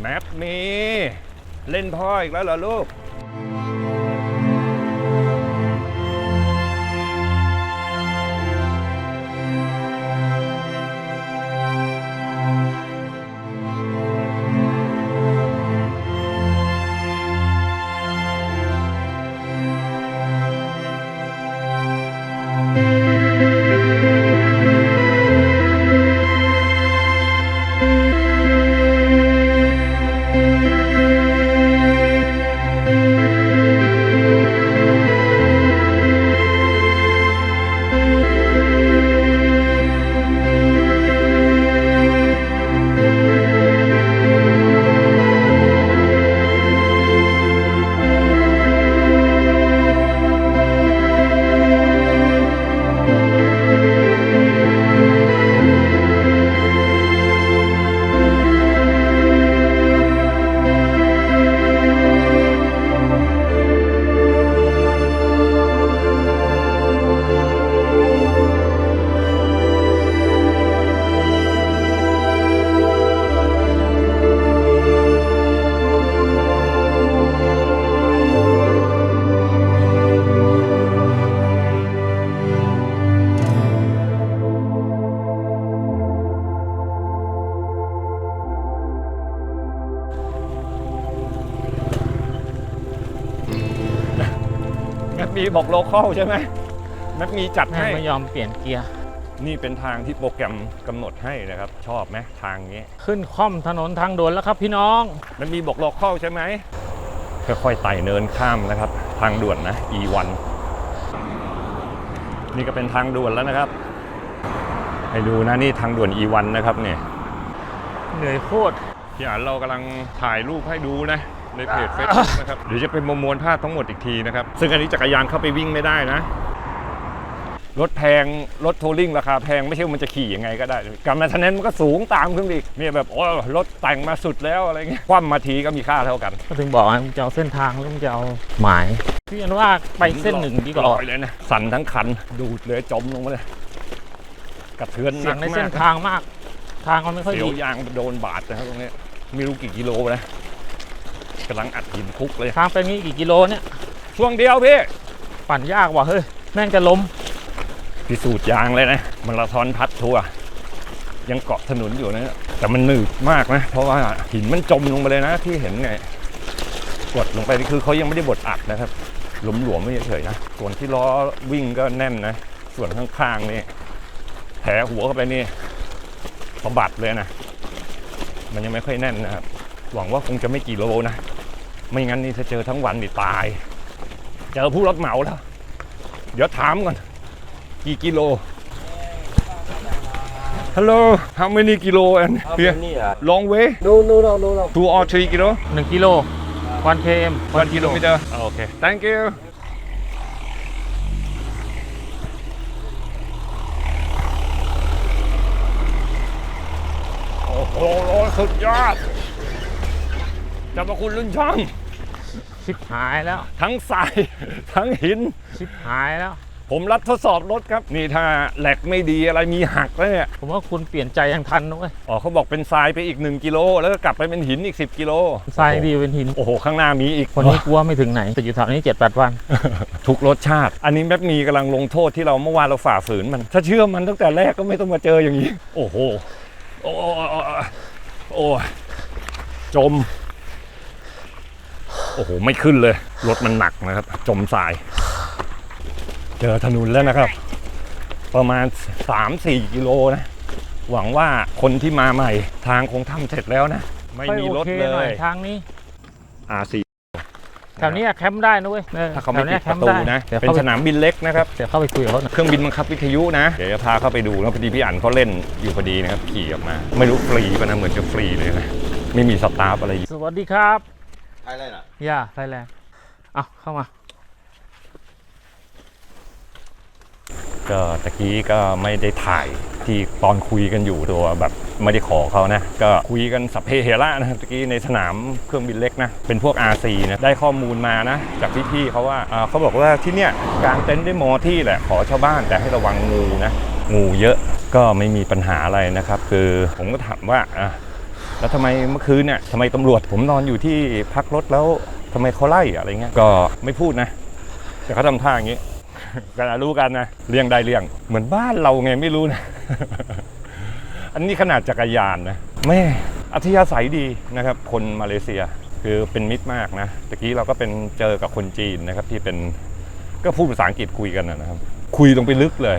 แมปมี เล่นพ่ออีกแล้วเหรอลูก ปมีบอกโลคอลใช่ไหมแมปมีจัดแม่งให้ ไม่ยอมเปลี่ยนเกียร์ นี่เป็นทางที่โปรแกรมกำหนดให้นะครับ ชอบไหมทางนี้ขึ้นค่อมถนนทางด่วนแล้วครับพี่น้องมันมีบอกโลคอลใช่ไหมค่อยๆไต่เนินข้ามนะครับ ทางด่วนนะ E1 นี่ก็เป็นทางด่วนแล้วนะครับ ให้ดูนะนี่ทางด่วน E1 นะครับเนี่ยเหนื่อยโคตรพี่อ่านเรากำลังถ่ายรูปให้ดูนะ ในเพจ Facebook นะครับเดี๋ยวจะเป็นประมวลภาพทั้งหมดอีกทีนะครับ ซึ่งอันนี้จักรยานเข้าไปวิ่งไม่ได้นะ รถแพง รถทัวริ่งราคาแพงไม่ใช่ว่ามันจะขี่ยังไงก็ได้การมาทนนมันก็สูงตามขึ้นไปอีกเนี่ยแบบโอ้รถแต่งมาสุดแล้วอะไรเงี้ยคว่ำมาทีก็มีค่าเท่ากัน ก็ถึงบอกว่ามึงจะเอาเส้นทางหรือมึงจะเอาหมายพี่อันว่าไปเส้นหนึ่งดีกว่าลอยเลยนะสั่นทั้งคันดูดเลยจมลงมาเลยกระเทือนหเสี่นัยงกในมาเส้นกทางมาก ทางมันไม่ค่อยเสียดีวยางโดนบาดนะครับตรงเนี้ยไม่รู้กี่กิโลนะ กำลังอัดหินคุกเลย ทางเป็นงี้กี่กิโลเนี่ย ช่วงเดียวพี่ ปั่นยากว่ะเฮ้ย แม่งจะล้ม พิสูจน์ยางเลยนะมันละทอนพัดทัวร์ยังเกาะถนนอยู่นะ แต่มันหนืดมากนะ เพราะว่าหินมันจมลงไปเลยนะที่เห็นไงกดลงไปนี่คือเขายังไม่ได้บดอัดนะครับ หลวมๆไม่เฉยๆนะ ส่วนที่ล้อวิ่งก็แน่นนะ ส่วนข้างๆนี่แผลหัวเข้าไปนี่สะบัดเลยนะ มันยังไม่ค่อยแน่นนะครับ หวังว่าคงจะไม่กี่โลนะ ไม่งั้นนี่ถ้าเจอทั้งวันนี่ตาย เจอผู้รับเหมาแล้ว เดี๋ยวถามก่อน กี่กิโล Hello how many kilo and How here many? Uh, long way no, no, no, no, no. two or three kilo 1กิโล1 km one kilometer okay thank you โอ้โหสุดยอด จะมาคุณรุ่นช่างชิบหายแล้ว ทั้งทราย ทั้งหิน ชิบหายแล้ว ผมรับทดสอบรถครับ นี่ถ้าแหลกไม่ดีอะไรมีหักแล้วเนี่ย ผมว่าคุณเปลี่ยนใจยังทันนะเว้ยอ๋อเขาบอกเป็นทรายไปอีก 1 กิโล แล้วก็กลับไปเป็นหินอีก 10 กิโลทรายดีเป็นหิน โอ้โห ข้างหน้ามีอีกคนนี้กลัวไม่ถึงไหนแต่อยู่แถวนี้7 8วัน ทุกรสชาติ อันนี้แมปมีกำลังลงโทษที่เราเมื่อวานเราฝ่าฝืนมัน ถ้าเชื่อมันตั้งแต่แรกก็ไม่ต้องมาเจออย่างนี้ โอ้โห โอ้โอ้โอ้โอ้จม โอ้โห ไม่ขึ้นเลย รถมันหนักนะครับ จมทราย เจอถนนแล้วนะครับ ประมาณ 3-4 กิโลนะ หวังว่าคนที่มาใหม่ ทางคงทำเสร็จแล้วนะ ไม่มีรถค่อยโอคเลหน่อยยทางนี้ R4 แถวนี้แคมป์ได้นะเว้ยออถ้าเขาไม่แถวปินี้ดแคประมป์ตูได้นะเดี๋ยวเป็นเข้าไปสนามบินเล็กนะครับ เดี๋ยวเข้าไปคุยกับเขาหน่อยเครื่องบินบังคับวิทยุนะ เดี๋ยวจะพาเข้าไปดูแล้วพอดีพี่อั๋นเขาเล่นอยู่พอดีนะครับ ขี่ออกมา ไม่รู้ฟรีป่ะนะ เหมือนจะฟรีเลยนะ ไม่มีสตาฟอะไรอยู่สวัสดีครับ Thailand à? ย่าไทยแลนด์เอาเข้ามา ก็ตะกี้ก็ไม่ได้ถ่ายที่ตอนคุยกันอยู่ตัวแบบไม่ได้ขอเขานะ ก็คุยกันสัพเพเหระนะตะกี้ในสนามเครื่องบินเล็กนะ เป็นพวก RC นะได้ข้อมูลมานะ จากพี่ๆเขาว่าอ่าเขาบอกว่าที่เนี่ยกางเต็นท์ได้มอที่แหละขอชาวบ้านแต่ให้ระวังงูนะ งูเยอะก็ไม่มีปัญหาอะไรนะครับ คือผมก็ถามว่าอะ แล้วทำไมเมื่อคืนเนี่ยทำไมตำรวจผมนอนอยู่ที่พักรถแล้วทำไมเขาไล่อะไรเงี้ยก็ไม่พูดนะ แต่เขาทำท่าอย่างนี้ก็รู้กันนะเลี่ยงได้เลี่ยง เหมือนบ้านเราไงไม่รู้นะ อันนี้ขนาดจักรยานนะแม่อัธยาศัยดีนะครับ คนมาเลเซียคือเป็นมิตรมากนะตะกี้เราก็เป็นเจอกับคนจีนนะครับ ที่เป็นก็พูดภาษาอังกฤษคุยกันนะครับ คุยลงไปลึกเลย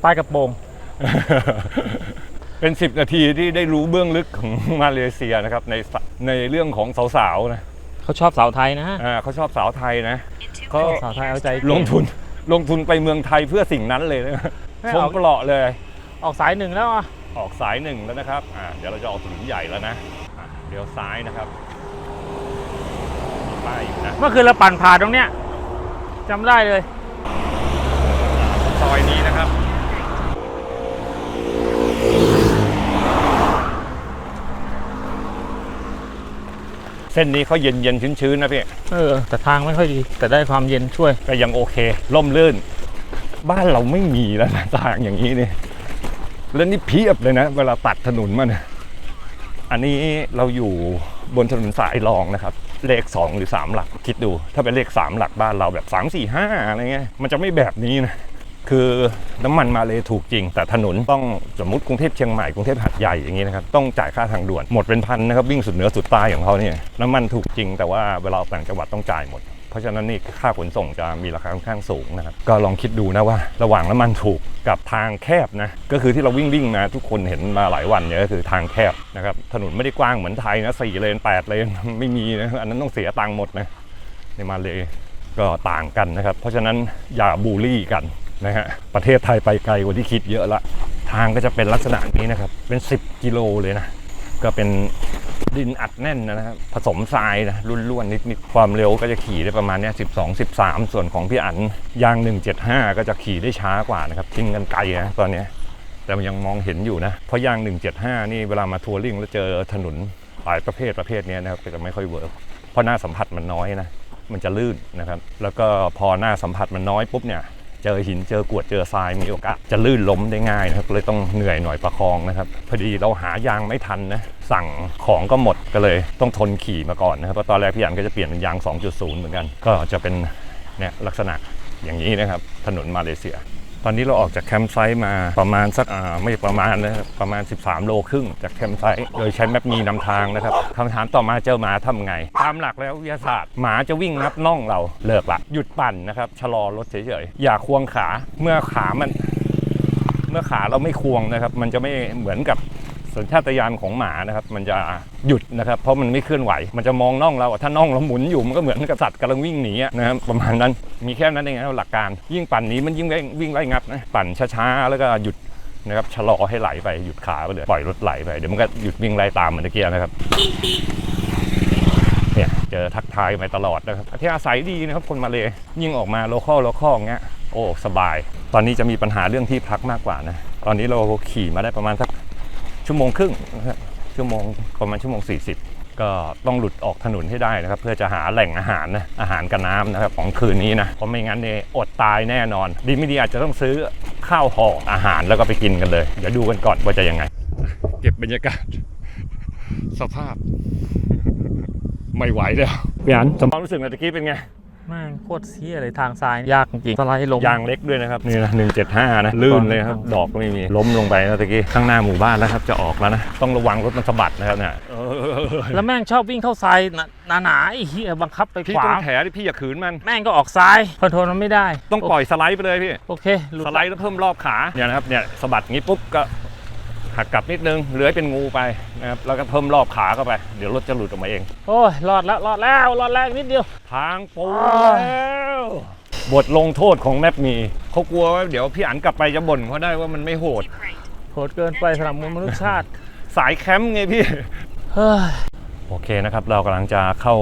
ใต้กระโปรง เป็น 10 นาทีที่ได้รู้เบื้องลึกของมาเลเซียนะครับในสในเรื่องของสาวๆนะเขาชอบสาวไทยนะอ่าเขาชอบสาวไทยนะเขาสาวไทยเอาใจเก่ลงทุนลงทุนไปเมืองไทยเพื่อสิ่งนั้นเลยนะไม่ชมเอาเปลาะเลย ออกสายหนึ่งแล้วอะออกสายหนึ่งแล้วนะครับอ่าเดี๋ยวเราจะออกถนนใหญ่แล้วนะอะเดี๋ยวซ้ายนะครับมีป้ายอยู่นะเมื่อคืนเราปั่นผ่านตรงเนี้ยจำได้เลยซอยนี้นะครับ เส้นนี้เขาเย็นเย็นๆชื้นๆนะพี่เออ แต่ทางไม่ค่อยดี แต่ได้ความเย็นช่วยก็ยังโอเคล่มลื่น บ้านเราไม่มีแล้วนะทางอย่างนี้นี่แล้วนี่เพียบเลยนะ เวลาตัดถนนมาเนี่ยอันนี้เราอยู่บนถนนสายรองนะครับ เลข 2 หรือ 3 หลัก คิดดู ถ้าเป็นเลข 3 หลักบ้านเราแบบ 3 4 5 อะไรเงี้ยมันจะไม่แบบนี้นะ คือน้ำมันมาเลยถูกจริง แต่ถนนต้องสมมติกรุงเทพเชียงใหม่กรุงเทพหัดใหญ่อย่างนี้นะครับต้องจ่ายค่าทางด่วนหมดเป็นพันนะครับวิ่งสุดเหนือสุดใต้ของเขาเนี่ยน้ำมันถูกจริง แต่ว่าเวลาต่างจังหวัดต้องจ่ายหมด เพราะฉะนั้นนี่ค่าขนส่งจะมีราคาค่อนข้างสูงนะครับก็ลองคิดดูนะว่า ระหว่างน้ำมันถูกกับทางแคบนะก็คือที่เราวิ่งวิ่งมาทุกคนเห็นมาหลายวันเนี่ยก็คือทางแคบนะครับถนนไม่ได้กว้างเหมือนไทยนะสี่เลนแปดเลนไม่มีนะอันนั้นต้องเสียตังค์หมดนะในมาเลยก็ต่างกันนะครับ เพราะฉะนั้นอย่าบูลลี่กัน นะฮะประเทศไทยไปไกลกว่าที่คิดเยอะละ ทางก็จะเป็นลักษณะนี้นะครับ เป็น 10 กิโลเลยนะ ก็เป็นดินอัดแน่นนะครับผสมทรายนะรุ่นๆนิดๆความเร็วก็จะขี่ได้ประมาณเนี้ย12 13 ส่วนของพี่อันยาง 175 ก็จะขี่ได้ช้ากว่านะครับทิ้งกันไกลนะตอนนี้แต่ยังมองเห็นอยู่นะ เพราะยาง 175 นี่เวลามาทัวริ่งแล้วเจอถนนหลายประเภทประเภทนี้นะครับก็จะไม่ค่อยเวิร์กเพราะหน้าสัมผัสมันน้อยนะมันจะลื่นนะครับ แล้วก็พอหน้าสัมผัสมันน้อยปุ๊บเนี่ย เจอหินเจอกวดเจอทรายมีโอกาสจะลื่นล้มได้ง่ายนะครับเลยต้องเหนื่อยหน่อยประคองนะครับพอดีเราหายางไม่ทันนะสั่งของก็หมดก็เลยต้องทนขี่มาก่อนนะครับเพราะตอนแรกพี่อันก็จะเปลี่ยนเป็นยาง 2.0 เหมือนกัน ก็จะเป็นเนี่ยลักษณะอย่างนี้นะครับถนนมาเลเซีย ตอนนี้เราออกจากแคมป์ไซต์มาประมาณสักไม่ประมาณนะครับประมาณ 13 โลครึ่งจากแคมป์ไซต์โดยใช้แมปมีนำทางนะครับคำถามต่อมาเจอหมาทำไง ตามหลักแล้ววิทยาศาสตร์หมาจะวิ่งนับน่องเราเลิกละหยุดปั่นนะครับชะลอรถเฉยๆอย่าควงขาเมื่อขามัน เมื่อขาเราไม่ควงนะครับ มันจะไม่เหมือนกับ สัญชาตญาณของหมานะครับมันจะหยุดนะครับเพราะมันไม่เคลื่อนไหว มันจะมองน่องเราถ้าน่องเราหมุนอยู่มันก็เหมือนกับสัตว์กำลังวิ่งหนีนะครับประมาณนั้นมีแค่นั้นเองนะหลักการ ยิ่งปั่นนี้มันยิ่งวิ่งไล่งับนะปั่นช้าๆแล้วก็หยุดนะครับชะลอให้ไหลไปหยุดขาไปเลยปล่อยรถไหลไปเดี๋ยวมันก็หยุดวิ่งไล่ตามเหมือนตะเกียนะครับเนี่ยเจอทักทายมาตลอดนะครับที่อาศัยดีนะครับคนมาเลยยิ่งออกมาโลคอลโลคอลเงี้ยโอ้สบาย ตอนนี้จะมีปัญหาเรื่องที่พักมากกว่านะตอนนี้เราขี่มาได้ประมาณสัก ชั่วโมงครึ่งนะครับชั่วโมงประมาณชั่วโมง 40 ก็ต้องหลุดออกถนนให้ได้นะครับ เพื่อจะหาแหล่งอาหารนะอาหารกับน้ำนะครับของคืนนี้นะเพราะไม่งั้นเนี่ยอดตายแน่นอน ดีไม่ดีอาจจะต้องซื้อข้าวห่ออาหารแล้วก็ไปกินกันเลย เดี๋ยวดูกันก่อนว่าจะยังไง เก็บบรรยากาศ สภาพ ไม่ไหวแล้วพี่อันสมความรู้สึกในตะกี้เป็นไง แม่งโคตรเสียเลยทางซ้ายยากจริงๆสไลด์ลงยางเล็กด้วยนะครับนี่นะ175นะลื่นเลยครับดอกก็ไม่มีล้มลงไปนะตะกี้ข้างหน้าหมู่บ้านแล้วครับจะออกแล้วนะต้องระวังรถมันสะบัดนะครับเนี่ยเออแล้วแม่งชอบวิ่งเข้าซ้ายหนาๆไอ้เหี้ยบังคับไปพี่ขวาต้องแถดิพี่อย่าขืนมันแม่งก็ออกซ้ายคอนโทรลมันไม่ได้ ต้องปล่อยสไลด์ไปเลยพี่โอเคหลุดสไลด์แล้วเพิ่มรอบขาเนี่ยนะครับเนี่ยสะบัดงี้ปุ๊บก็ หักกลับนิดนึงเลื้อยเป็นงูไปนะครับแล้วก็เพิ่มรอบขาเข้าไป เดี๋ยวรถจะหลุดออกมาเอง โอ้ยรอดแล้วรอดแล้วรอดแล้วอีกนิดเดียว ทางปูแล้วบทลงโทษของแมปมีเขากลัวว่าเดี๋ยวพี่อันกลับไปจะบ่นเขาได้ว่ามันไม่โหด โหดเกินไปสำหรับมวลมนุษยชาติ สายแคมป์ไงพี่ เฮ้ย โอเคนะครับ เรากำลังจะเข้า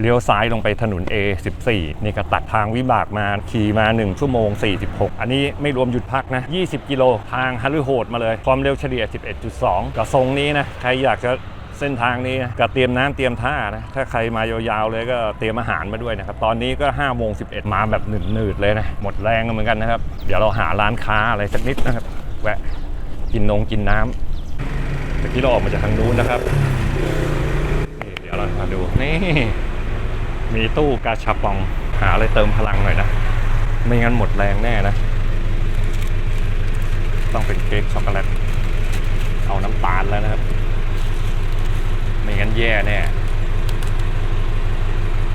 เลี้ยวซ้ายลงไปถนน A14 นี่ก็ตัดทางวิบากมาขี่มา 1 ชั่วโมง 46 อันนี้ไม่รวมหยุดพักนะ 20 กิโลทางฮารุโหดมาเลย ความเร็วเฉลี่ย 11.2 กับทรงนี้นะ ใครอยากจะเส้นทางนี้ก็เตรียมน้ำเตรียมท่านะ ถ้าใครมายาวๆเลยก็เตรียมอาหารมาด้วยนะครับ ตอนนี้ก็5โมง11มาแบบหนืดๆเลยนะ หมดแรงกันเหมือนกันนะครับ เดี๋ยวเราหาร้านค้าอะไรสักนิดนะครับ แวะกินนงกินน้ำตะที่เราออกมาจากทางนู้นนะครับ ดี๋ยวเรามาดู นี่ มีตู้กาชาปองหาอะไรเติมพลังหน่อยนะ ไม่งั้นหมดแรงแน่นะ ต้องเป็นเค้กช็อกโกแลต เอาน้ำตาลแล้วนะครับ ไม่งั้นแย่แน่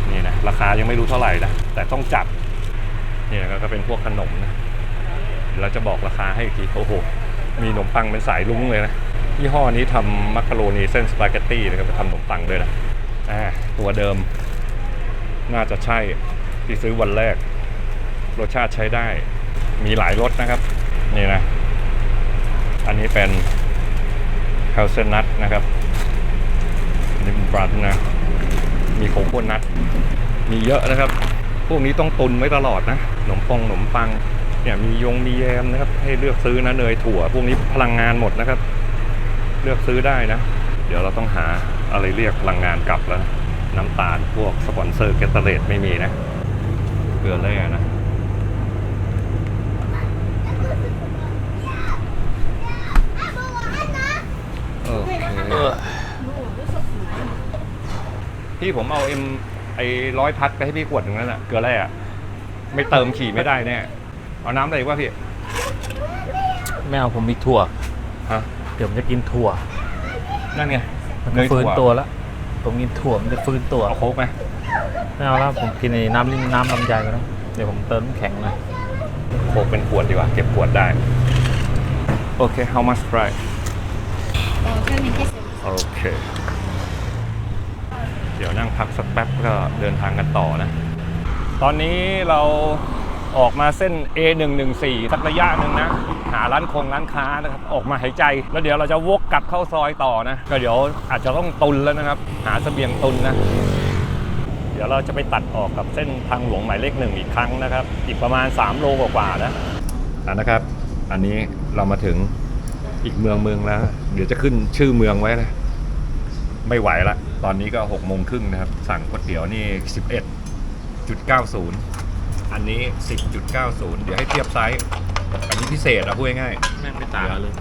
นี่นะ ราคายังไม่รู้เท่าไหร่นะ แต่ต้องจัดนี่นะก็เป็นพวกขนมนะเดี๋ยวเราจะบอกราคาให้อีกที โอ้โห มีขนมปังเป็นสายลุ้งเลยนะ ยี่ห้อนี้ทำมักกะโรนีเส้นสปาเกตตี้นะครับทำขนมปังด้วยนะอ่าตัวเดิม น่าจะใช่ที่ซื้อวันแรก รสชาติใช้ได้ มีหลายรสนะครับ นี่นะ อันนี้เป็นเฮลเซนนัทนะครับอันนี้เป็นบรันนะ มีโคโค่นัทมีเยอะนะครับ พวกนี้ต้องตุนไว้ตลอดนะขนมปองขนมปังเนี่ยมียงมีแยมนะครับ ให้เลือกซื้อนะเนยถั่ว พวกนี้พลังงานหมดนะครับ ลือกซื้อได้นะ เดี๋ยวเราต้องหาอะไรเรียกพลังงานกลับแล้วนะน้ำตาลพวกสปอนเซอร์เกตเตอร์เลตไม่มีนะเกลือแร่นะโอเคพี่ผมเอาเอ็มไอ้ร้อยพัดไปให้พี่ขวดหนึ่งนั่นน่ะเกลือแร่อะไม่เติมขี่ไม่ได้แน่เอาน้ำอะไรอีกว่าพี่ ไม่เอาผมมีถั่วฮะ เดี๋ยวมันจะกินถั่ว นั่นไงมันจะฟื้นตัวแล้วผมกินถั่วมันจะฟื้นตัวเอาโค้กไหมไม่เอาแล้วผมกินในน้ำลิ้น้ำลำไยไปแล้วเดี๋ยวผมเติมแข็งหน่อยโค้กเป็นขวดดีกว่า เก็บขวดได้ โอเค how much price โอเค เดี๋ยวนั่งพักสักแป๊บก็เดินทางกันต่อนะ ตอนนี้เรา ออกมาเส้น A114 สักระยะหนึ่งนะ หาร้านคงร้านค้านะครับ ออกมาหายใจ แล้วเดี๋ยวเราจะวกกลับเข้าซอยต่อนะ ก็เดี๋ยวอาจจะต้องตุนแล้วนะครับ หาเสบียงตุนนะ เดี๋ยวเราจะไปตัดออกกับเส้นทางหลวงหมายเลขหนึ่งอีกครั้งนะครับ อีกประมาณ 3 โลกว่าๆนะอะนะครับ อันนี้เรามาถึงอีกเมืองเมืองแล้ว เดี๋ยวจะขึ้นชื่อเมืองไว้นะ ไม่ไหวละ ตอนนี้ก็6กโมงครึ่งนะครับ สั่งก๋วยเตี๋ยวนี่ 11.90 อันนี้ 10.90 เดี๋ยวให้เทียบไซส์ อันนี้พิเศษอะพูดง่ายแม่งไม่ต่างกันเลย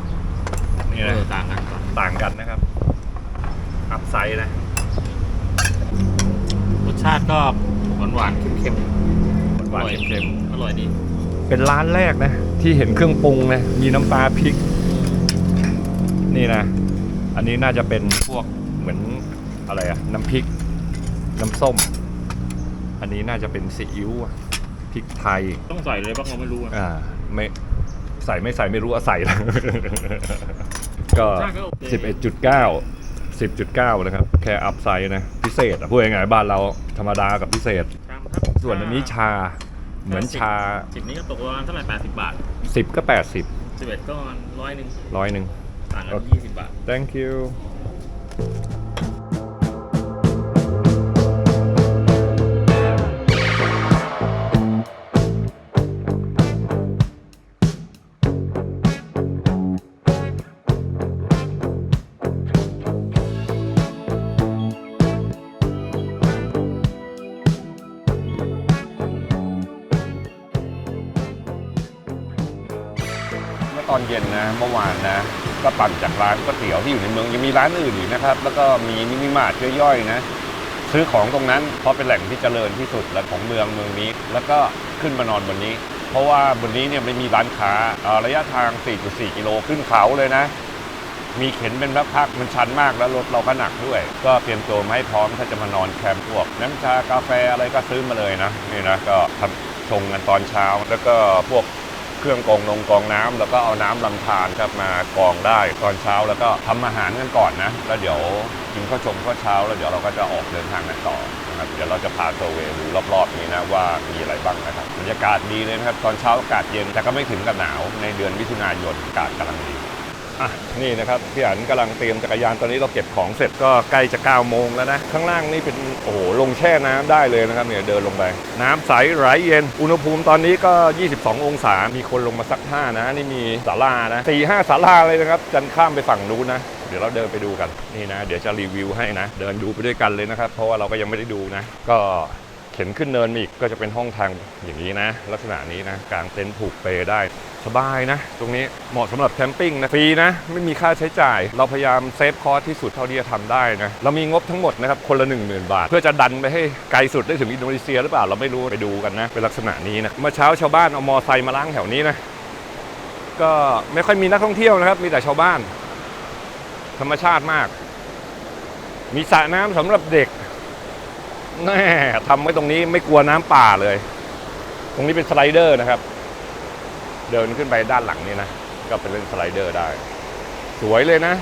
ๆนี่เอนะอต่างกันต่างกันนะครับ อัพไซส์นะ รสชาติก็หวานหวานๆเค็มหวานๆเค็มๆๆอร่อยดีเป็นร้านแรกนะ ที่เห็นเครื่องปรุงนะ มีน้ำปลาพริก นี่นะ อันนี้น่าจะเป็นพวกเหมือนอะไรอะน้ำพริก น้ำส้ม อันนี้น่าจะเป็นซีอิ๊วอะพ ริกไทย ต้องใส่เลยบ้างเราไม่รู้อะอ่าไม่ใส่ไม่ใส่ไม่รู้อะใส่แล้ว ก็รสชาติก็โอเค11.9 10.9นะครับ แค่อัพไซด์นะ พิเศษอะพูดยังไงบ้านเราธรรมดากับพิเศษครับครับส่วนอันนี้ชาเหมือนชาสิบนี้ก็ตกประมาณเท่าไหร่แปดสิบบาท10ก็80สิบเอ็ดก็ประมาณร้อยหนึ่งร้อยหนึ่งต่างกันโอเคยี่สิบบาท thank you เมื่อวานนะ ก็ปั่นจากร้านก๋วยเตี๋ยวที่อยู่ในเมืองยังมีร้านอื่นอีกนะครับ แล้วก็มีมินิมาร์ทย่อยๆนะ ซื้อของตรงนั้นเพราะเป็นแหล่งที่เจริญที่สุดและของเมืองเมืองนี้ แล้วก็ขึ้นมานอนบนนี้ เพราะว่าบนนี้เนี่ยไม่มีร้านค้าระยะทาง 4.4 กิโลขึ้นเขาเลยนะ มีเข็นเป็นพักมันชันมากแล้วรถเราก็หนักด้วย ก็เตรียมตัวมาให้พร้อมถ้าจะมานอนแคมป์พวกน้ำชากาแฟอะไรก็ซื้อมาเลยนะนี่นะก็ทำชงกันตอนเช้าแล้วก็พวก เครื่องกองนงกองน้ำแล้วก็เอาน้ำลำธารครับมากองได้ตอนเช้าแล้วก็ทำอาหารกันก่อนนะแล้วเดี๋ยวกินข้าวชมข้าวเช้า แล้วเดี๋ยวเราก็จะออกเดินทางกันต่อนะครับเดี๋ยวเราจะพาเซอร์เวย์ดูรอบๆนี้นะว่ามีอะไรบ้างนะครับบรรยากาศดีเลยนะครับตอนเช้าอากาศเย็นแต่ก็ไม่ถึงกับหนาวในเดือนมิถุนายนอากาศกำลังดี อะนี่นะครับพี่อันกำลังเตรียมจักรยานตอนนี้เราเก็บของเสร็จก็ใกล้จะ9โมงแล้วนะข้างล่างนี่เป็นโอ้โหลงแช่น้ำได้เลยนะครับเนี่ยเดินลงไป น้ำใสไหลเย็น อุณหภูมิตอนนี้ก็ 22 องศา มีคนลงมาซักผ้านะ นี่มีศาลานะสี่ห้าศาลาเลยนะครับจันข้ามไปฝั่งนู้นนะ เดี๋ยวเราเดินไปดูกันนี่นะ เดี๋ยวจะรีวิวให้นะ เดินดูไปด้วยกันเลยนะครับ เพราะว่าเราก็ยังไม่ได้ดูนะ ก็ เข็นขึ้นเนินมาอีกก็จะเป็นห้องทางอย่างนี้นะ ลักษณะนี้นะกางเต็นท์ผูกเปได้สบายนะ ตรงนี้เหมาะสำหรับแคมปิ้งนะฟรีนะไม่มีค่าใช้จ่าย เราพยายามเซฟคอร์สที่สุดเท่าที่จะทำได้นะเรามีงบทั้งหมดนะครับคนละ 1 0,000 บาท เพื่อจะดันไปให้ไกลสุดได้ถึงอินโดนีเซียหรือเปล่าเราไม่รู้ไปดูกันนะเป็นลักษณะนี้นะเมื่อเช้าชาวบ้านเอามอไซค์มาล้างแถวนี้นะก็ไม่ค่อยมีนักท่องเที่ยวนะครับ มีแต่ชาวบ้าน ธรรมชาติมาก มีสระน้ำสำหรับเด็ก แน่ทำไว้ตรงนี้ไม่กลัวน้ำป่าเลย ตรงนี้เป็นสไลเดอร์นะครับ เดินขึ้นไปด้านหลังนี่นะ ก็เป็นเล่นสไลเดอร์ได้ สวยเลยนะ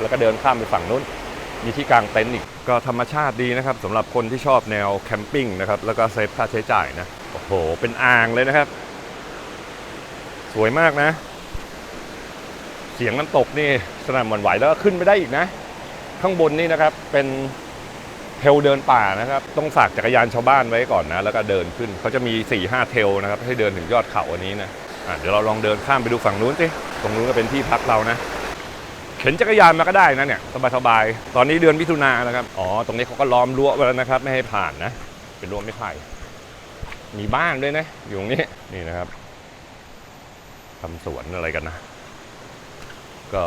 แล้วก็เดินข้ามไปฝั่งนู้น มีที่กางเต็นท์อีก ก็ธรรมชาติดีนะครับสำหรับคนที่ชอบแนวแคมปิ้งนะครับ แล้วก็เซฟค่าใช้จ่ายนะ โอ้โห เป็นอ่างเลยนะครับ สวยมากนะ เสียงน้ำตกนี่สนั่นหวั่นไหวแล้วก็ขึ้นไปได้อีกนะ ข้างบนนี่นะครับเป็น เทลเดินป่านะครับ ต้องฝากจักรยานชาวบ้านไว้ก่อนนะ แล้วก็เดินขึ้นเขาจะมี4ี่ห้าเทลนะครับ ให้เดินถึงยอดเขาอันนี้นะะเดี๋ยวเราลองเดินข้ามไปดูฝั่งนู้นสิตรงนู้นก็เป็นที่พักเรานะ เข็นจักรยานมาก็ได้นะเนี่ยสบายๆตอนนี้เดือนมิถุนายนนะครับอ๋อตรงนี้เขาก็ล้อมรั้วไว้แล้วนะครับ ไม่ให้ผ่านนะ เป็นรั้วไม่ไผ่มีบ้านด้วยนะ อยู่ตรงนี้นี่นะครับทำสวนอะไรกันนะ ก็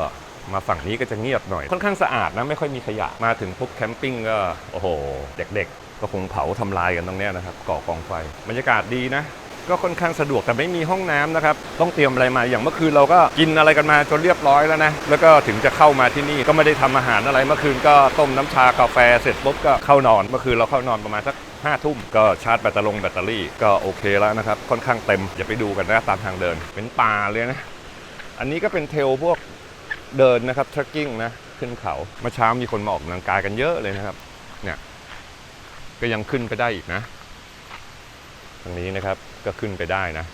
มาฝั่งนี้ก็จะเงียบหน่อย ค่อนข้างสะอาดนะไม่ค่อยมีขยะมาถึงปุ๊บแคมปิ้งก็โอ้โห เด็กๆ ก็คงเผาทำลายกันตรงเนี้ยนะครับก่อกองไฟบรรยากาศดีนะก็ค่อนข้างสะดวกแต่ไม่มีห้องน้ำนะครับ ต้องเตรียมอะไรมาอย่างเมื่อคืนเราก็กินอะไรกันมาจนเรียบร้อยแล้วนะ แล้วก็ถึงจะเข้ามาที่นี่ก็ไม่ได้ทำอาหารอะไรเมื่อคืนก็ต้มน้ำชากาแฟเสร็จปุ๊บก็เข้านอน เมื่อคืนเราเข้านอนประมาณสักห้าทุ่มก็ชาร์จแบตเตอรี่แบตเตอรี่ก็โอเคแล้วนะครับ ค่อนข้างเต็มอย่าไปดูกันนะตามทางเดินเป็นป่าเลยนะ อันนี้ก็เป็นเทลพวก เดินนะครับ trekking นะขึ้นเขาเมื่อเช้ามีคนมาออกกำลังกายกันเยอะเลยนะครับ เนี่ยก็ยังขึ้นไปได้อีกนะตรงนี้นะครับก็ขึ้นไปได้นะ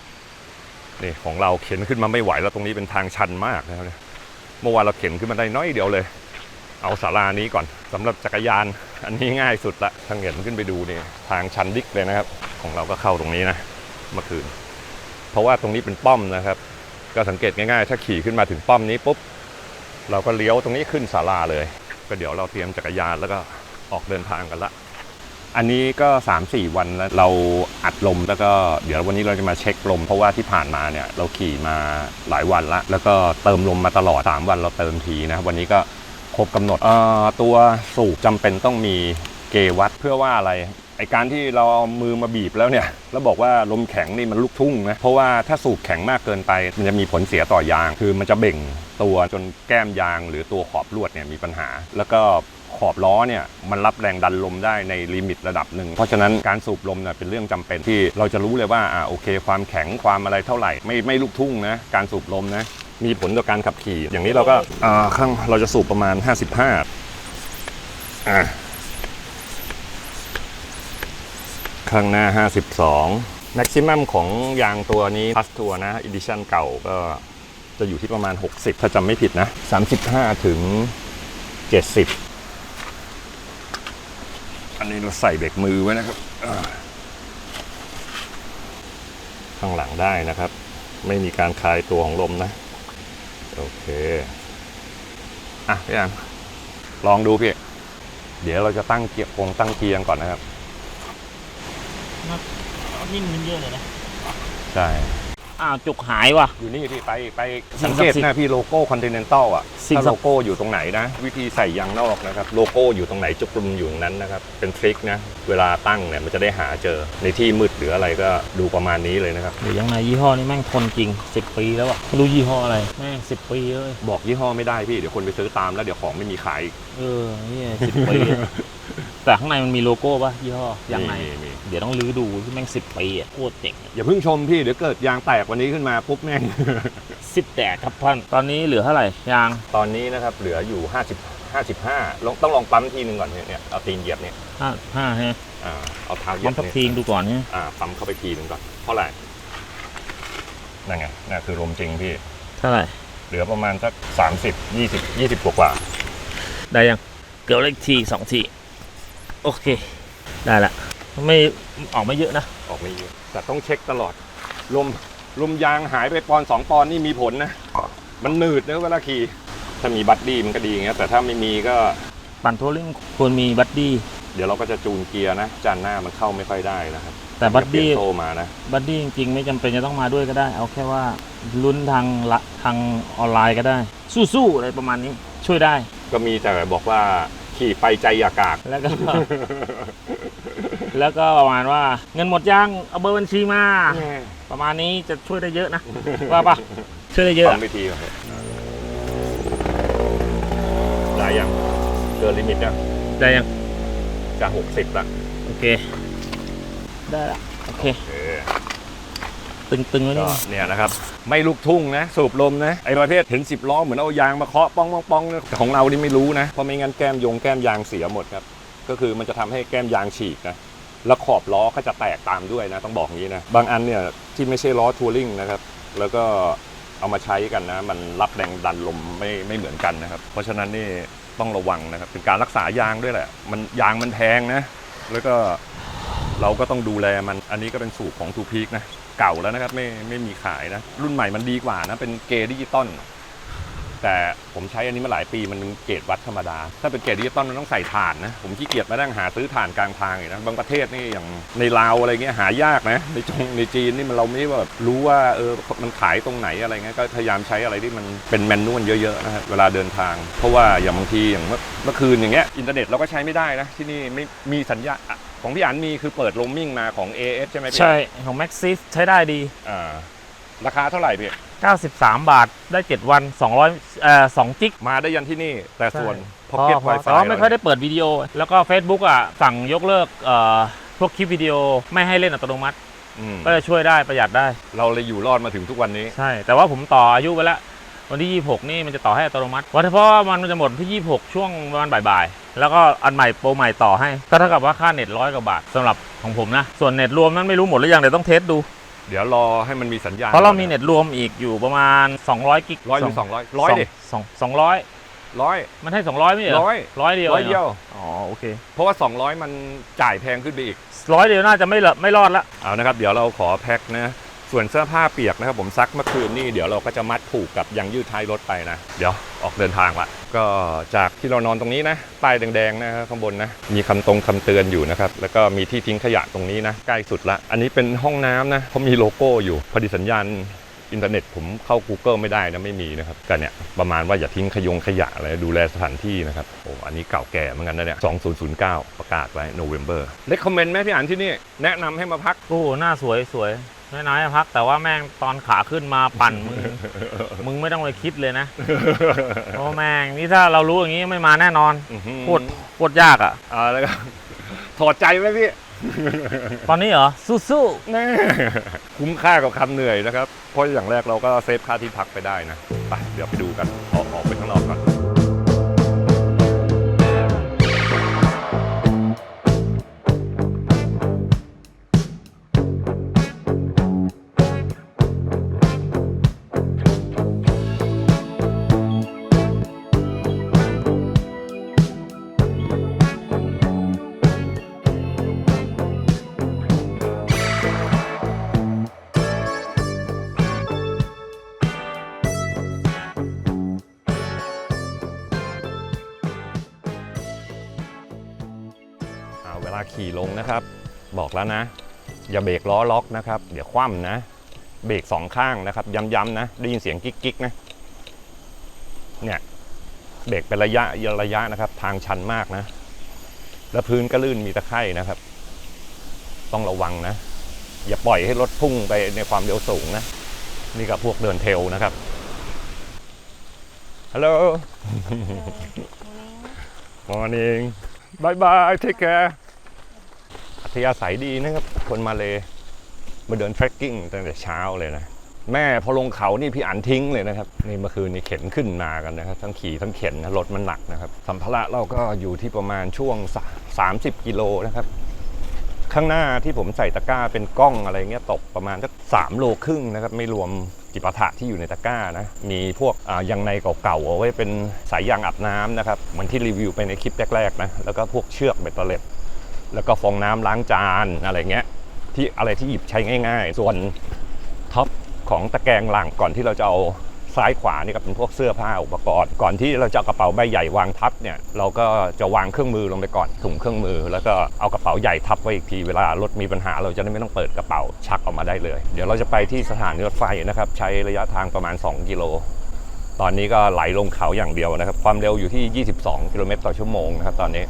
นี่ของเราเข็นขึ้นมาไม่ไหวแล้วตรงนี้เป็นทางชันมากนะครับเนี่ยเมื่อวานเราเข็นขึ้นมาได้น้อยเดียวเลย เอาศาลานี้ก่อนสำหรับจักรยานอันนี้ง่ายสุดละทางเห็นขึ้นไปดูนี่ทางชันดิกเลยนะครับ ของเราก็เข้าตรงนี้นะเมื่อคืน เพราะว่าตรงนี้เป็นป้อมนะครับ ก็สังเกตง่ายๆ ถ้าขี่ขึ้นมาถึงป้อมนี้ปุ๊บ เราก็เลี้ยวตรงนี้ขึ้นศาลาเลย ก็เดี๋ยวเราเตรียมจักรยานแล้วก็ออกเดินทางกันละ อันนี้ก็ 3-4 วันแล้วเราอัดลมแล้วก็เดี๋ยววันนี้เราจะมาเช็คลม เพราะว่าที่ผ่านมาเนี่ยเราขี่มาหลายวันละ แล้วก็เติมลมมาตลอด 3 วันเราเติมทีนะ วันนี้ก็ครบกำหนดตัวสูบจำเป็นต้องมีเกวัดเพื่อว่าอะไร ไอการที่เราเอามือมาบีบแล้วเนี่ยแล้วบอกว่าลมแข็งนี่มันลุกทุ่งนะเพราะว่าถ้าสูบแข็งมากเกินไป มันจะมีผลเสียต่อยาง คือมันจะเบ่งตัวจนแก้มยาง หรือตัวขอบลวดเนี่ยมีปัญหา แล้วก็ขอบล้อเนี่ยมันรับแรงดันลมได้ในลิมิตระดับหนึ่ง เพราะฉะนั้นการสูบลมเนี่ยเป็นเรื่องจำเป็นที่เราจะรู้เลยว่าอ่าโอเค ความแข็งความอะไรเท่าไหร่ไม่ไม่ลุกทุ่งนะการสูบลมนะมีผลต่อการขับขี่ อย่างนี้เราก็อ่าข้างเราจะสูบประมาณ 55อ่า ข้างหน้า 52 maximum ของยางตัวนี้ plus ตัวนะ edition เก่าก็จะอยู่ที่ประมาณ 60 ถ้าจำไม่ผิดนะ 35 ถึง 70 อันนี้เราใส่เบรกมือไว้นะครับ ข้างหลังได้นะครับ ไม่มีการคลายตัวของลมนะ โอเค อะพี่อันลองดูพี่ เดี๋ยวเราจะตั้งเกียร์คงตั้งเกียร์ก่อนนะครับ นิ่มมันเยอะเลยนะใช่อ้าวจุกหายว่ะ อยู่นี่พี่ไปไปสิ่สังงศัเกกตดิ์สิทธิ์นะพี่โลโก้คอนติเนนตัลอะสิ่งถ้าศัโลกดิ์โก้อยู่ตรงไหนนะ วิธีใส่ยางนอกนะครับ โลโก้อยู่ตรงไหนจุกกลุ่มอยู่ตรงนั้นนะครับ เป็นทริคนะ เวลาตั้งเนี่ยมันจะได้หาเจอในที่มืดหรืออะไรก็ดูประมาณนี้เลยนะครับหรือยังไงยี่ห้อนี้แม่งทนจริง 10 ปีแล้วอะไม่รู้ยี่ห้ออะไรแม่ง10ปีเลยบอกยี่ห้อไม่ได้พี่เดี๋ยวคนไปซื้อตามแล้วเดี๋ยวของไม่มีขายอีกเออนี่สิบปีอะ แต่ข้างในมันมีโลโก้ป่ะยี่ห้ออย่างไหนมีมี เดี๋ยวต้องรื้อดูที่แม่งสิบปีอะโคตรเจ๋งอย่าเพิ่งชมพี่เดี๋ยวเกิดยางแตกวันนี้ขึ้นมาปุ๊บแม่ง สิบแตกครับพันตอนนี้เหลือเท่าไหร่ยางตอนนี้นะครับเหลืออยู่ 50 55ลองต้องลองปั๊มทีหนึ่งก่อนเนี่ยเนี่ยเอาตีนเหยียบเนี่ยห้าห้าฮะอ่าเอาเท้าเหยีมัยนบสักเนี่ยทีดูก่อนเนี่ยอ่าปั๊มเข้าไปทีหนึ่งก่อนเท่าไหร่นั่นไงนั่นคือลมจริงพี่ เท่าไหร่เหลือประมาณสัก30 20 20กว่ากว่าได้ยังเกือบเลขทีสองที โอเค ได้ละไม่ออกไม่เยอะนะ ออกไม่เยอะแต่ต้องเช็คตลอด ลมลมยางหายไปปอนสองปอนนี่มีผลนะ มันหนืดนะเวลาขี่ถ้ามีบัดดี้มันก็ดีอย่างเงี้ยแต่ถ้าไม่มีก็ปั่นทัวริงควรมีบัดดี้เดี๋ยวเราก็จะจูนเกียร์นะจานหน้ามันเข้าไม่ค่อยได้นะครับแต่บัดดี้เปลี่ยนโซ่มานะบัดดี้จริงๆ ไม่จำเป็นจะต้องมาด้วยก็ได้ เอาแค่ว่าลุ้นทางละทางออนไลน์ก็ได้ สู้ๆอะไรประมาณนี้ช่วยได้ ก็มีแต่บอกว่า ขี่ไปใจอย่ากาก แล้วก็ แล้วก็ประมาณว่า เงินหมดยังเอาเบอร์บัญชีมา ประมาณนี้จะช่วยได้เยอะนะ ว่าปะช่วยได้เยอะฟังวิธีก่อนเถอะได้ยังเกินลิมิตยังได้ยังจะหกสิบละโอเค ได้ละโอเคโอเค ตึงๆแล้วก็นี่เนี่ยนะครับ ไม่ลูกทุ่งนะสูบลมนะไอ้ประเภทเห็นสิบล้อเหมือนเอายางมาเคาะป้องป้องป้องเนี่ยของเรานี่ไม่รู้นะเพราะไม่งั้นแก้มยงแก้มยางเสียหมดครับก็คือมันจะทำให้แก้มยางฉีกนะแล้วขอบล้อก็จะแตกตามด้วยนะต้องบอกอย่างนี้นะบางอันเนี่ยที่ไม่ใช่ล้อทัวริงนะครับแล้วก็เอามาใช้กันนะมันรับแรงดันลมไม่ไม่เหมือนกันนะครับ เพราะฉะนั้นนี่ต้องระวังนะครับเป็นการรักษายางด้วยแหละ มันยางมันแพงนะแล้วก็เราก็ต้องดูแลมันอันนี้ก็เป็นสูตรของทูพีกนะ เก่าแล้วนะครับไม่ไม่มีขายนะ รุ่นใหม่มันดีกว่านะ เป็นเกรดิจิตอลแต่ผมใช้อันนี้มาหลายปีมันเป็นเกรดวัดธรรมดา ถ้าเป็นเกรดดิจิตอลมันต้องใส่ถ่านนะ ผมขี้เกียจมานั่งหาซื้อถ่านกลางทางอีกนะ บางประเทศนี่อย่างในลาวอะไรเงี้ยหายากนะ ในจงในจีนนี่มันเราไม่แบบรู้ว่าเออมันขายตรงไหนอะไรเงี้ยก็พยายามใช้อะไรที่มันเป็นแมนนวลเยอะๆนะครับเวลาเดินทาง เพราะว่าอย่างบางทีอย่างเมื่อเมื่อคืนอย่างเงี้ยอินเทอร์เน็ตเราก็ใช้ไม่ได้นะที่นี่ไม่มีสัญญาณ ของพี่อันมีคือเปิดโรมมิ่งมาของ AS ใช่ไหมพี่ใช่ของ Maxis ใช้ได้ดี อ่าราคาเท่าไหร่พี่ 93 บาทได้ 7 วัน 200เอ่อ2จิก มาได้ยันที่นี่ แต่ส่วนพอ Pocket พอ Wi-Fi แต่ว่าไม่ค่อยได้เปิดวิดีโอ แล้วก็ Facebook อะสั่งยกเลิกเอ่อพวกคลิปวิดีโอไม่ให้เล่นอัตโนมัติอืมก็จะช่วยได้ประหยัดได้ เราเลยอยู่รอดมาถึงทุกวันนี้ ใช่ แต่ว่าผมต่ออายุไปแล้ว วันที่ 26 นี่มันจะต่อให้อัตโนมัติวันเพราะว่ามันจะหมดวันที่ 26 ช่วงประมาณบ่ายๆ แล้วก็อันใหม่โปรใหม่ต่อให้ ก็เท่ากับว่าค่าเน็ตร้อยกว่าบาทสำหรับของผมนะ ส่วนเน็ตรวมนั้นไม่รู้หมดหรือยังเดี๋ยวต้องเทสดู เดี๋ยวรอให้มันมีสัญญาณเพราะเรามีเน็ตรวมอีกอยู่ประมาณ 200 กิกร้อยหรือสองร้อยร้อยดิสองสองร้อยร้อยมันให้ 200ไม่ใช่เหรอร้อยร้อยเดียวร้อยเดียวอ๋อโอเค เพราะว่า 200 มันจ่ายแพงขึ้นไปอีกร้อยเดียวน่าจะไม่เหลอไม่รอดละเอานะครับ เดี๋ยวเราขอแพ็คนะ ส่วนเสื้อผ้าเปียกนะครับผมซักเมื่อคืนนี่เดี๋ยวเราก็จะมัดผูกกับยางยืดท้ายรถไปนะ เดี๋ยวออกเดินทางละก็จากที่เรานอนตรงนี้นะป้ายแดงๆนะครับข้างบนนะมีคำตรงคำเตือนอยู่นะครับแล้วก็มีที่ทิ้งขยะตรงนี้นะใกล้สุดละ อันนี้เป็นห้องน้ำนะเขามีโลโก้อยู่พอดีสัญญาณอินเทอร์เน็ตผมเข้า Google ไม่ได้นะไม่มีนะครับก็เนี่ยประมาณว่าอย่าทิ้งขยงขยะอะไรดูแลสถานที่นะครับโอ้อันนี้เก่าแก่เหมือนกันนะเนี่ย2009 ประกาศไว้ November เลคคอมเมนต์ไหมพี่อ่านที่นี่ แนะนำให้มาพัก โอ้โหหน้าสวยสวย น้อยๆพัก แต่ว่าแม่งตอนขาขึ้นมาปั่นมึงมึงไม่ต้องไปคิดเลยนะโอ้แม่งนี่ถ้าเรารู้อย่างนี้ไม่มาแน่นอนอื้อหือโคตรโคตรยากอะเอ่าแล้วก็ถอดใจไหมพี่ตอนนี้เหรอ สู้แน่คุ้มค่ากับคำเหนื่อยนะครับ เพราะอย่างแรกเราก็เซฟค่าที่พักไปได้นะ ไป เดี๋ยวไปดูกันออกออกไปข้างน บอกแล้วนะ อย่าเบรกล้อล็อกนะครับ เดี๋ยวคว่ำนะ เบรกสองข้างนะครับ ย้ำๆนะ ได้ยินเสียงกิ๊กๆนะ เนี่ย เบรกเป็นระยะระยะนะครับ ทางชันมากนะ แล้วพื้นก็ลื่นมีตะไคร่นะครับ ต้องระวังนะ อย่าปล่อยให้รถพุ่งไปในความเร็วสูงนะ นี่กับพวกเดินเทรลนะครับฮัลโหล Morning Bye bye Take care อั ธยาศัยดีนะครับ คนมาเลยมาเดินเทรคกิ้งตั้งแต่เช้าเลยนะ แม่พอลงเขานี่พี่อันทิ้งเลยนะครับ นี่เมื่อคืนนี่เข็นขึ้นมากันนะครับ ทั้งขี่ทั้งเข็นนะรถมันหนักนะครับ สัมภาระเราก็อยู่ที่ประมาณช่วงสามสิบกิโลนะครับ ข้างหน้าที่ผมใส่ตะกร้าเป็นกล้องอะไรเงี้ยตกประมาณสักสามโลครึ่งนะครับ ไม่รวมจิปาถะที่อยู่ในตะกร้านะ มีพวกยางในเก่าๆเอาไว้เป็นสายยางอาบน้ำนะครับ เหมือนที่รีวิวไปในคลิปแรกๆนะ แล้วก็พวกเชือกเบตเตอร์เล็ต แล้วก็ฟองน้ำล้างจานอะไรเงี้ยที่อะไรที่หยิบใช้ง่าย ๆ ส่วนท็อปของตะแกรงหลังก่อนที่เราจะเอาซ้ายขวานี่ก็เป็นพวกเสื้อผ้าอุปกรณ์ ก่อนที่เราจะากระเป๋าใบใหญ่วางทับเนี่ยเราก็จะวางเครื่องมือลงไปก่อนถุงเครื่องมือ แล้วก็เอากระเป๋าใหญ่ทับไว้อีกทีเวลารถมีปัญหา เราจะได้ไม่ต้องเปิดกระเป๋าชักออกมาได้เลย เดี๋ยวเราจะไปที่สถานีรถไฟนะครับใช้ระยะทางประมาณ 2 กิโล ตอนนี้ก็ไหลลงเขาอย่างเดียวนะครับ ความเร็วอยู่ที่ 22 กิโลเมตรต่อชั่วโมงนะครับตอนนี้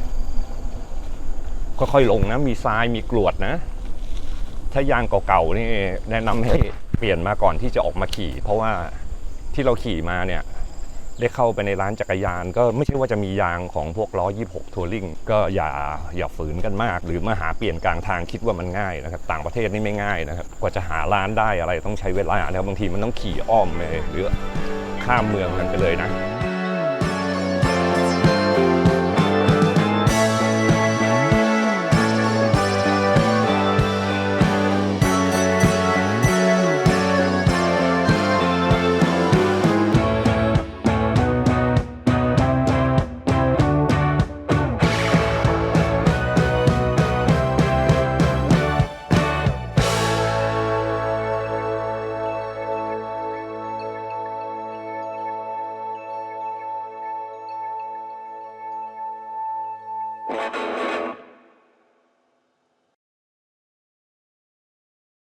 ค่อยๆลงนะ มีทรายมีกรวดนะ ถ้ายางเก่าๆนี่แนะนำให้เปลี่ยนมาก่อนที่จะออกมาขี่ เพราะว่าที่เราขี่มาเนี่ยได้เข้าไปในร้านจักรยาน ก็ไม่ใช่ว่าจะมียางของพวกล้อ 26 ทัวริงก็อย่าอย่าฝืนกันมาก หรือมาหาเปลี่ยนกลางทางคิดว่ามันง่ายนะครับ ต่างประเทศนี่ไม่ง่ายนะครับ กว่าจะหาร้านได้อะไรต้องใช้เวลานะครับบางทีมันต้องขี่อ้อมไปหรือข้ามเมืองกันไปเลยนะ